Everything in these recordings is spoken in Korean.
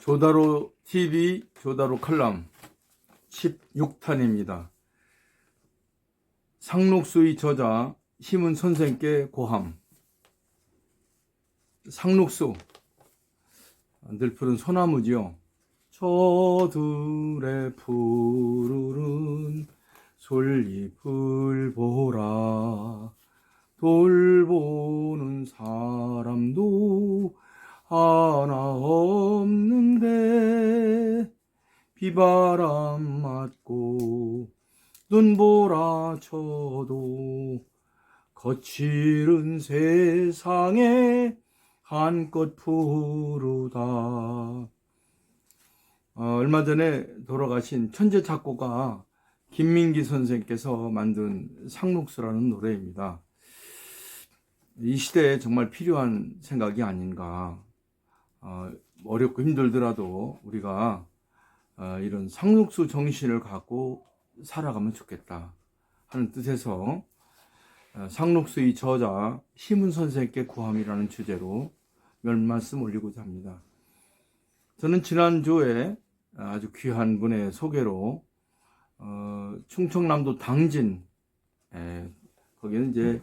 조다로 TV 조다로 칼럼 16탄입니다. 상록수의 저자 힘은 선생께 고함 상록수 늘 푸른 소나무지요. 저들의 푸르른 솔잎을 보라 돌보 비바람 맞고 눈보라 쳐도 거칠은 세상에 한껏 푸르다. 어, 얼마 전에 돌아가신 천재 작곡가 김민기 선생께서 만든 상록수라는 노래입니다. 이 시대에 정말 필요한 생각이 아닌가. 어, 어렵고 힘들더라도 우리가 어, 이런 상록수 정신을 갖고 살아가면 좋겠다 하는 뜻에서 어, 상록수의 저자 힘은 선생께 구함이라는 주제로 몇 말씀 올리고자 합니다. 저는 지난주에 아주 귀한 분의 소개로 어, 충청남도 당진 에, 거기는 이제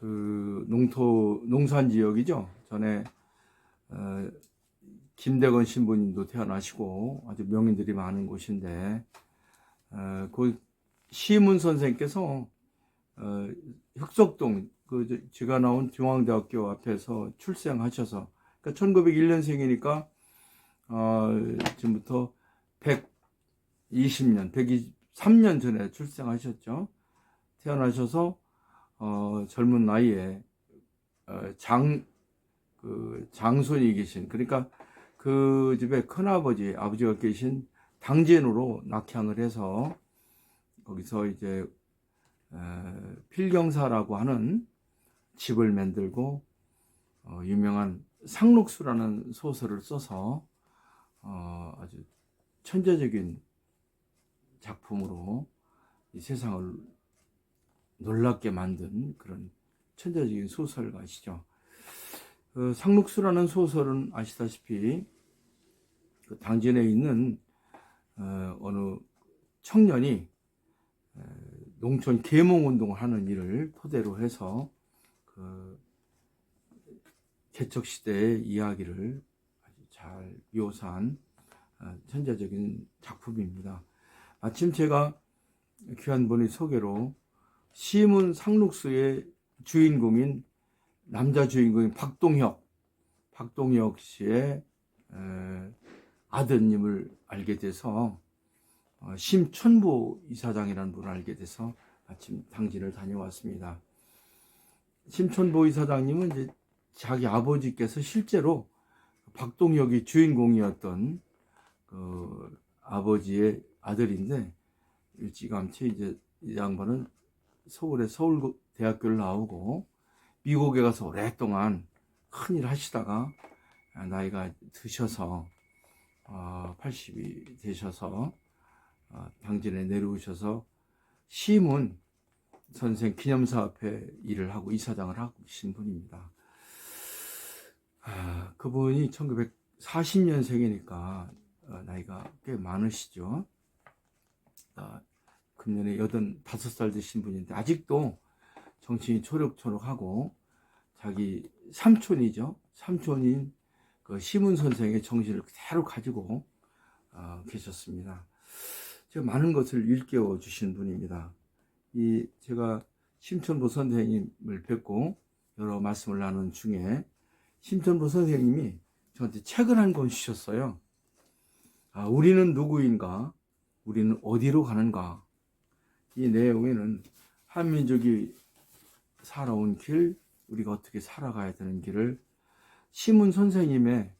그 농토 농산 지역이죠. 전에 어, 김대건 신부님도 태어나시고 아주 명인들이 많은 곳인데 어, 그 시문 선생께서 어, 흑석동 그 저- 제가 나온 중앙대학교 앞에서 출생하셔서 그러니까 1901년생이니까 어, 지금부터 120년, 123년 전에 출생하셨죠. 태어나셔서 어, 젊은 나이에 어, 장, 그 장손이 계신, 그러니까 그 집에 큰아버지, 아버지가 계신 당진으로 낙향을 해서 거기서 이제 에, 필경사라고 하는 집을 만들고 어, 유명한 상록수라는 소설을 써서 어, 아주 천재적인 작품으로 이 세상을 놀랍게 만든 그런 천재적인 소설가시죠. 그 상록수라는 소설은 아시다시피 그 당진에 있는 어, 어느 청년이 에, 농촌 계몽 운동을 하는 일을 토대로 해서 그 개척 시대의 이야기를 아주 잘 묘사한 어, 천재적인 작품입니다. 마침 제가 귀한 분의 소개로 시문 상록수의 주인공인 남자 주인공인 박동혁, 박동혁 씨의 에, 아드님을 알게 돼서 어, 심천보 이사장이라는 분을 알게 돼서 마침 당진을 다녀왔습니다. 심천보 이사장님은 이제 자기 아버지께서 실제로 박동혁이 주인공이었던 그 아버지의 아들인데 일찌감치 이제 이 양반은 서울의 서울 대학교를 나오고 미국에 가서 오랫동안 큰일 하시다가 나이가 드셔서 어, 80이 되셔서 어, 당진에 내려오셔서 시문 선생 기념사업회 일을 하고 이사장을 하고 계신 분입니다. 아, 그분이 1940년생이니까 어, 나이가 꽤 많으시죠. 아, 금년에 85살 되신 분인데 아직도 정신이 초록초록하고 자기 삼촌이죠. 삼촌인 그 시문 선생의 정신을 그대로 가지고 어, 계셨습니다. 제가 많은 것을 일깨워 주신 분입니다. 이 제가 심천보 선생님을 뵙고 여러 말씀을 나눈 중에 심천보 선생님이 저한테 책을 한 권 주셨어요. 아, 우리는 누구인가? 우리는 어디로 가는가? 이 내용에는 한민족이 살아온 길, 우리가 어떻게 살아가야 되는 길을 시문 선생님의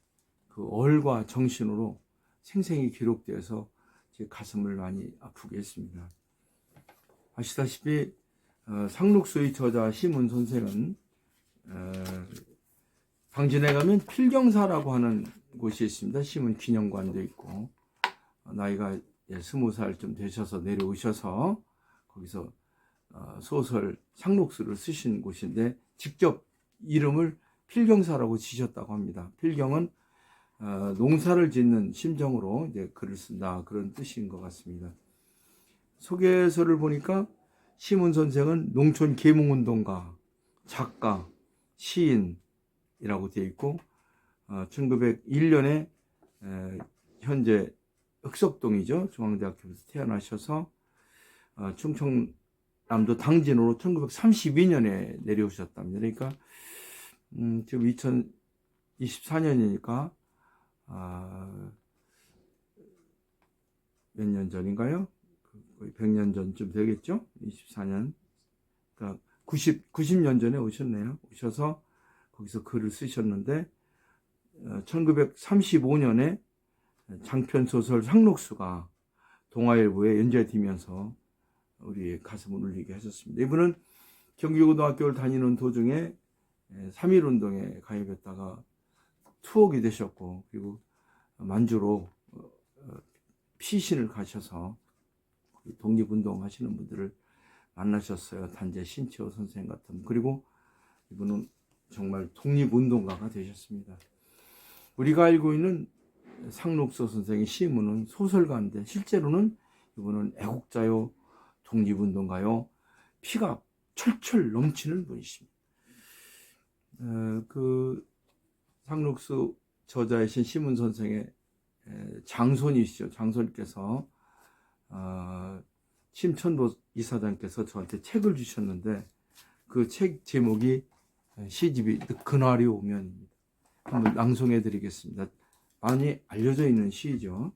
그 얼과 정신으로 생생히 기록되어서 제 가슴을 많이 아프게 했습니다. 아시다시피 어, 상록수의 저자 시문 선생은 어, 당진에 가면 필경사라고 하는 곳이 있습니다. 시문 기념관도 있고 어, 나이가 예, 스무 살쯤 되셔서 내려오셔서 거기서 어, 소설 상록수를 쓰신 곳인데 직접 이름을 필경사라고 지셨다고 합니다. 필경은 어, 농사를 짓는 심정으로 이제 글을 쓴다 그런 뜻인 것 같습니다. 소개서를 보니까 시문 선생은 농촌 계몽운동가, 작가, 시인이라고 되어 있고 어, 1901년에 에, 현재 흑석동이죠 중앙대학교에서 태어나셔서 어, 충청남도 당진으로 1932년에 내려오셨답니다. 그러니까 음, 지금 2024년이니까 아, 몇 년 전인가요? 거의 100년 전쯤 되겠죠? 24년. 그러니까 90, 90년 전에 오셨네요. 오셔서 거기서 글을 쓰셨는데, 어, 1935년에 장편소설 상록수가 동아일보에 연재되면서 우리 가슴을 울리게 하셨습니다. 이분은 경기고등학교를 다니는 도중에 3.1운동에 가입했다가 투옥이 되셨고, 그리고 만주로 어, 어, 피신을 가셔서 독립운동 하시는 분들을 만나셨어요. 단재 신치호 선생님 같은. 그리고 이분은 정말 독립운동가가 되셨습니다. 우리가 알고 있는 상록서 선생의 시문은 소설가인데 실제로는 이분은 애국자요, 독립운동가요, 피가 철철 넘치는 분이십니다. 어, 그 상록수 저자이신 시문 선생의 장손이시죠. 장손께서 어, 심천보 이사장께서 저한테 책을 주셨는데 그 책 제목이 시집이 그날이 오면입니다. 한번 낭송해 드리겠습니다. 많이 알려져 있는 시죠.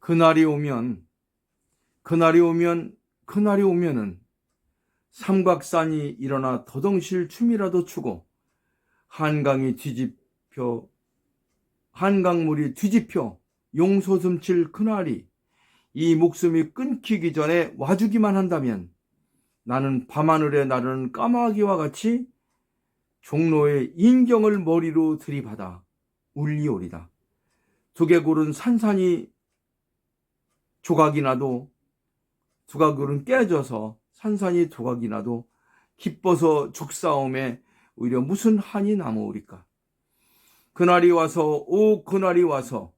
그날이 오면 그날이 오면 그날이 오면은 삼각산이 일어나 더덩실 춤이라도 추고 한강이 뒤집혀 한강물이 뒤집혀 용솟음칠 그날이 이 목숨이 끊기기 전에 와주기만 한다면 나는 밤하늘에 나르는 까마귀와 같이 종로의 인경을 머리로 들이받아 울리오리다. 두개골은 산산이 조각이 나도 두각골은 깨져서 산산이 조각이 나도 기뻐서 죽사움에 오히려 무슨 한이 남으리까. 그날이 와서 오 그날이 와서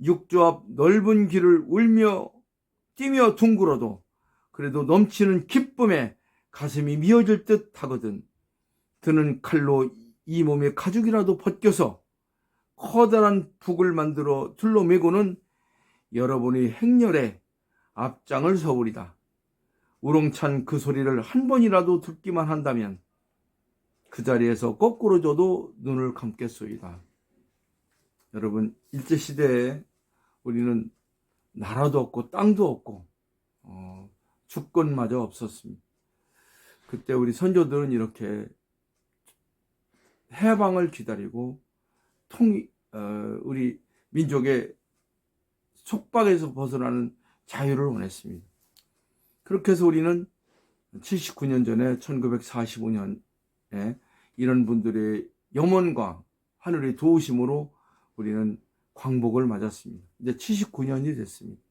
육조 앞 넓은 길을 울며 뛰며 둥글어도 그래도 넘치는 기쁨에 가슴이 미어질 듯 하거든. 드는 칼로 이 몸의 가죽이라도 벗겨서 커다란 북을 만들어 둘러매고는 여러분이 행렬에 앞장을 서우리다. 우렁찬 그 소리를 한 번이라도 듣기만 한다면 그 자리에서 거꾸로 져도 눈을 감겠소이다. 여러분 일제 시대에 우리는 나라도 없고 땅도 없고 어, 주권마저 없었습니다. 그때 우리 선조들은 이렇게 해방을 기다리고 통 어, 우리 민족의 속박에서 벗어나는 자유를 원했습니다. 그렇게 해서 우리는 79년 전에 1945년에 이런 분들의 염원과 하늘의 도우심으로 우리는 광복을 맞았습니다. 이제 79년이 됐습니다.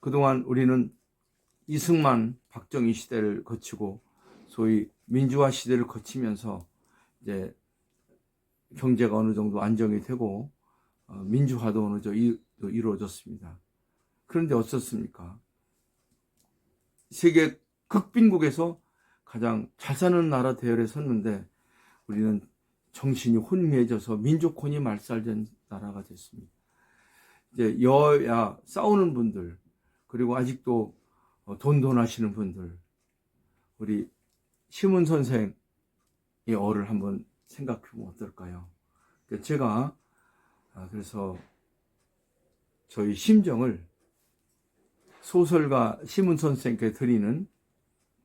그동안 우리는 이승만, 박정희 시대를 거치고 소위 민주화 시대를 거치면서 이제 경제가 어느 정도 안정이 되고 어, 민주화도 어느 정도 이루어졌습니다. 그런데 어떻습니까? 세계 극빈국에서 가장 잘 사는 나라 대열에 섰는데 우리는 정신이 혼미해져서 민족혼이 말살된 나라가 됐습니다. 이제 여야 싸우는 분들 그리고 아직도 어, 돈돈하시는 분들 우리 시문 선생의 어를 한번 생각해 보면 어떨까요? 그러니까 제가 아, 그래서 저희 심정을 소설가 시문 선생께 드리는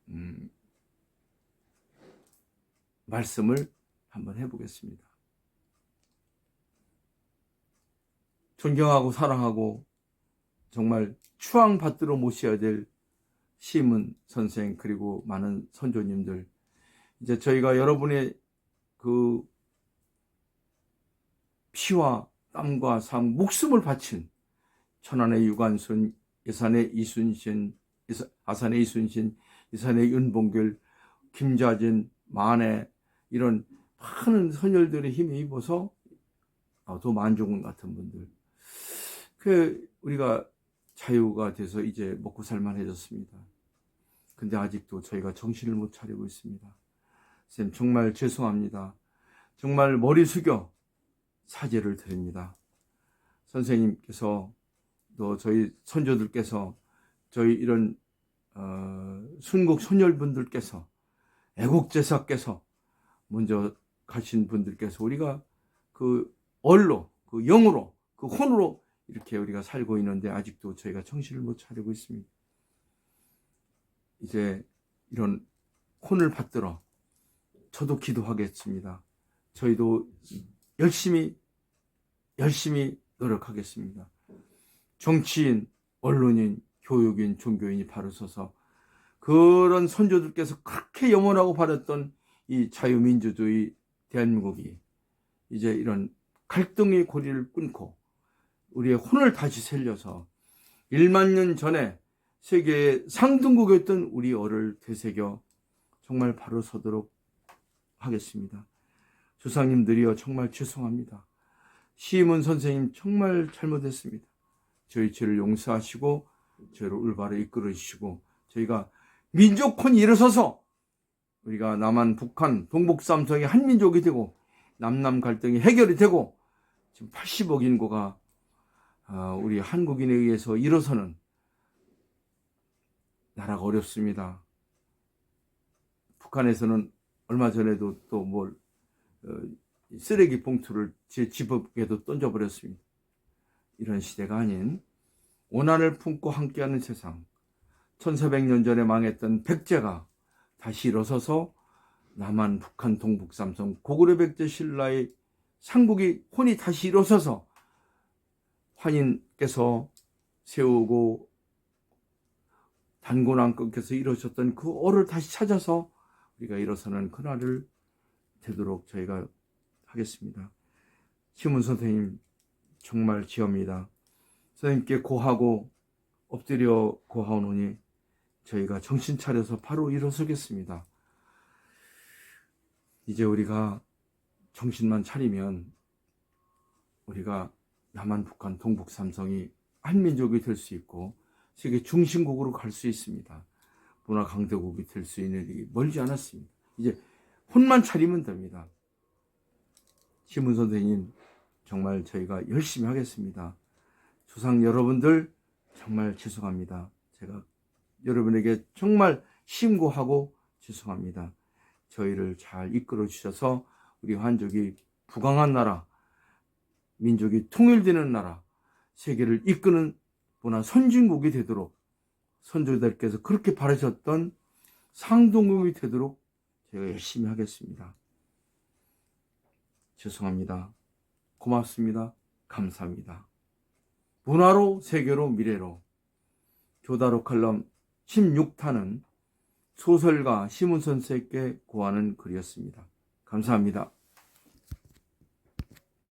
음, 말씀을 한번 해보겠습니다. 존경하고 사랑하고 정말 추앙 받들어 모셔야 될 시문 선생 그리고 많은 선조님들 이제 저희가 여러분의 그 피와 땀과 삶 목숨을 바친 천안의 유관순 예산의 이순신 아산의 이순신 이산의 윤봉길 김자진 만해 이런 많은 선열들의 힘에 입어서 아, 도 만종군 같은 분들 그 우리가 자유가 돼서 이제 먹고 살만해졌습니다. 근데 아직도 저희가 정신을 못 차리고 있습니다. 쌤 정말 죄송합니다. 정말 머리 숙여 사죄를 드립니다. 선생님께서 또 저희 선조들께서 저희 이런 어, 순국 선열분들께서 애국제사께서 먼저 가신 분들께서 우리가 그 얼로 그 영으로 그 혼으로 이렇게 우리가 살고 있는데 아직도 저희가 정신을 못 차리고 있습니다. 이제 이런 혼을 받들어 저도 기도하겠습니다. 저희도 열심히 열심히 노력하겠습니다. 정치인, 언론인, 교육인, 종교인이 바로 서서 그런 선조들께서 그렇게 염원하고 바랬던 이 자유민주주의 대한민국이 이제 이런 갈등의 고리를 끊고 우리의 혼을 다시 살려서 1만 년 전에 세계의 상등국이었던 우리 어를 되새겨 정말 바로 서도록 하겠습니다. 조상님들이여 정말 죄송합니다. 시임은 선생님 정말 잘못했습니다. 저희 죄를 용서하시고 저를 올바로 이끌어 주시고 저희가 민족혼이 일어서서 우리가 남한, 북한, 동북 삼성의 한민족이 되고 남남 갈등이 해결이 되고 지금 80억 인구가 아, 우리 한국인에 의해서 일어서는 나라가 어렵습니다. 북한에서는 얼마 전에도 또뭘 어, 쓰레기 봉투를 제 집업에도 던져버렸습니다. 이런 시대가 아닌 오난을 품고 함께하는 세상 1400년 전에 망했던 백제가 다시 일어서서 남한, 북한, 동북, 삼성 고구려 백제 신라의 삼국이 혼이 다시 일어서서 환인께서 세우고 단고난 끝에서 이루어졌던 그 어를 다시 찾아서 우리가 일어서는 그날을 되도록 저희가 하겠습니다. 시문 선생님 정말 지옵니다. 선생님께 고하고 엎드려 고하오노니 저희가 정신 차려서 바로 일어서겠습니다. 이제 우리가 정신만 차리면 우리가 남한, 북한, 동북, 삼성이 한민족이 될 수 있고 세계 중심국으로 갈 수 있습니다. 문화 강대국이 될 수 있는 일이 멀지 않았습니다. 이제 혼만 차리면 됩니다. 시문 선생님 정말 저희가 열심히 하겠습니다. 조상 여러분들 정말 죄송합니다. 제가 여러분에게 정말 심고하고 죄송합니다. 저희를 잘 이끌어 주셔서 우리 한족이 부강한 나라, 민족이 통일되는 나라, 세계를 이끄는 문화 선진국이 되도록 선조들께서 그렇게 바라셨던 상동국이 되도록 제가 열심히 하겠습니다. 죄송합니다. 고맙습니다. 감사합니다. 문화로, 세계로, 미래로 교다로 칼럼 16탄은 소설가 시문 선생께 고하는 글이었습니다. 감사합니다.